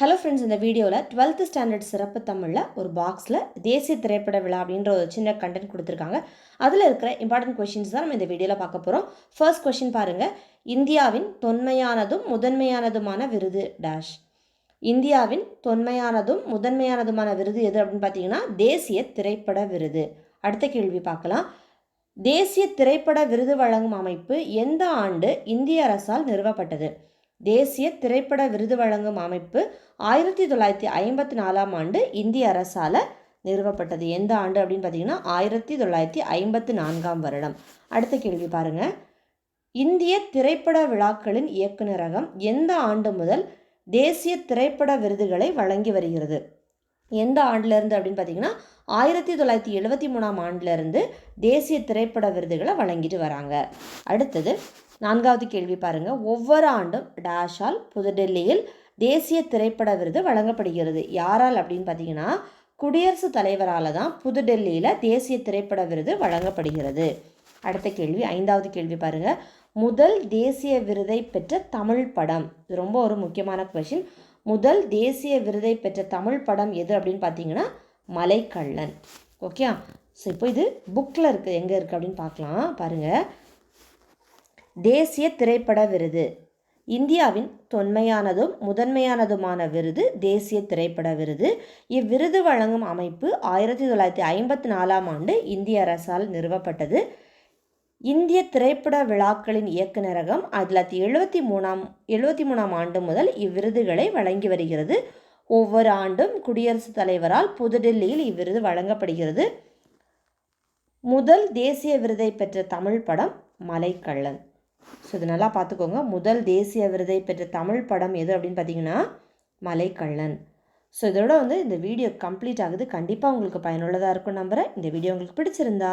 Hello friends இந்த வீடியோவில் twelfth standard சிறப்பு தமிழில் ஒரு பாக்ஸில் தேசிய திரைப்பட விழா அப்படின்ற ஒரு சின்ன கண்டென்ட் கொடுத்துருக்காங்க. அதில் இருக்கிற இம்பார்ட்டன்ட் கொஷின்ஸ் தான் நம்ம இந்த வீடியோவில் பார்க்க போகிறோம் ஃபர்ஸ்ட் கொஷின் பாருங்கள் இந்தியாவின் தொன்மையானதும் முதன்மையானதுமான விருது டேஷ் இந்தியாவின் தொன்மையானதும் முதன்மையானதுமான விருது எது அப்படின்னு பார்த்தீங்கன்னா தேசிய திரைப்பட விருது. அடுத்த கேள்வி பார்க்கலாம். தேசிய திரைப்பட விருது வழங்கும் அமைப்பு எந்த ஆண்டு இந்திய அரசால் நிறுவப்பட்டது? தேசிய திரைப்பட விருது வழங்கும் அமைப்பு ஆயிரத்தி தொள்ளாயிரத்தி ஐம்பத்தி நாலாம் ஆண்டு இந்திய அரசால் நிறுவப்பட்டது. எந்த ஆண்டு அப்படின்னு பார்த்தீங்கன்னா ஆயிரத்தி தொள்ளாயிரத்தி ஐம்பத்தி நான்காம் வருடம். அடுத்த கேள்வி பாருங்க. இந்திய திரைப்பட விழாக்களின் இயக்குநரகம் எந்த ஆண்டு முதல் தேசிய திரைப்பட விருதுகளை வழங்கி வருகிறது? எந்த ஆண்டிலேருந்து அப்படின்னு பார்த்தீங்கன்னா ஆயிரத்தி தொள்ளாயிரத்தி எழுபத்தி மூணாம் ஆண்டிலேருந்து தேசிய திரைப்பட விருதுகளை வழங்கிட்டு வராங்க. அடுத்தது நான்காவது கேள்வி பாருங்கள் ஒவ்வொரு ஆண்டும் டாஷால் புதுடெல்லியில் தேசிய திரைப்பட விருது வழங்கப்படுகிறது. யாரால் அப்படின்னு பார்த்தீங்கன்னா குடியரசுத் தலைவரால் தான் புதுடெல்லியில் தேசிய திரைப்பட விருது வழங்கப்படுகிறது. அடுத்த கேள்வி ஐந்தாவது கேள்வி பாருங்க. முதல் தேசிய விருதை பெற்ற தமிழ் படம். இது ரொம்ப ஒரு முக்கியமான கொஷின் முதல் தேசிய விருதை பெற்ற தமிழ் படம் எது அப்படின்னு பார்த்தீங்கன்னா மலைக்கள்ளன் ஓகே ஸோ இப்போ இது புக்கில் இருக்குது எங்கே இருக்குது அப்படின்னு பார்க்கலாம். பாருங்கள் தேசிய திரைப்பட விருது. இந்தியாவின் தொன்மையானதும் முதன்மையானதுமான விருது தேசிய திரைப்பட விருது. இவ்விருது வழங்கும் அமைப்பு ஆயிரத்தி தொள்ளாயிரத்தி ஐம்பத்தி நாலாம் ஆண்டு இந்திய அரசால் நிறுவப்பட்டது. இந்திய திரைப்பட விழாக்களின் இயக்குநரகம் ஆயிரத்தி தொள்ளாயிரத்தி எழுபத்தி மூணாம் எழுபத்தி மூணாம் ஆண்டு முதல் இவ்விருதுகளை வழங்கி வருகிறது. ஒவ்வொரு ஆண்டும் குடியரசுத் தலைவரால் புதுடெல்லியில் இவ்விருது வழங்கப்படுகிறது. முதல் தேசிய விருதை பெற்ற தமிழ் படம் மலைக்கள்ளன். ஸோ இது நல்லா பார்த்துக்கோங்க. முதல் தேசிய விருதை பெற்ற தமிழ் படம் எது அப்படின்னு பார்த்தீங்கன்னா மலைக்கள்ளன். ஸோ இதோட வந்து இந்த வீடியோ கம்ப்ளீட் ஆகுது. கண்டிப்பாக உங்களுக்கு பயனுள்ளதாக இருக்கும் நம்புகிறேன் இந்த வீடியோ உங்களுக்கு பிடிச்சிருந்தா